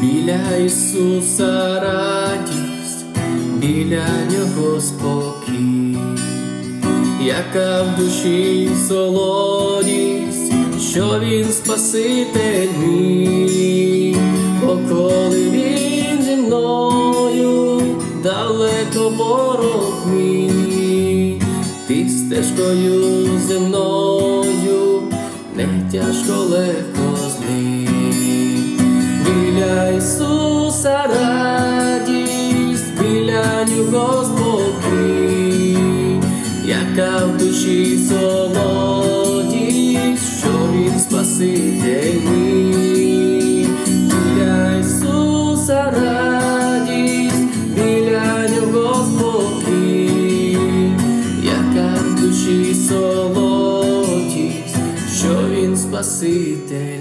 біля Ісуса радість, біля Нього спокій, яка в душі солодість, що Він Спаситель мій, бо коли Він зі мною далеко ворог мій, ти стежкою земною, не тяжко легко Ісуса радість, біля Нього яка в душі солодість, що Він Спаситель мій. Біля радість, біля Нього спокій, яка в душі солодість, що Він Спаситель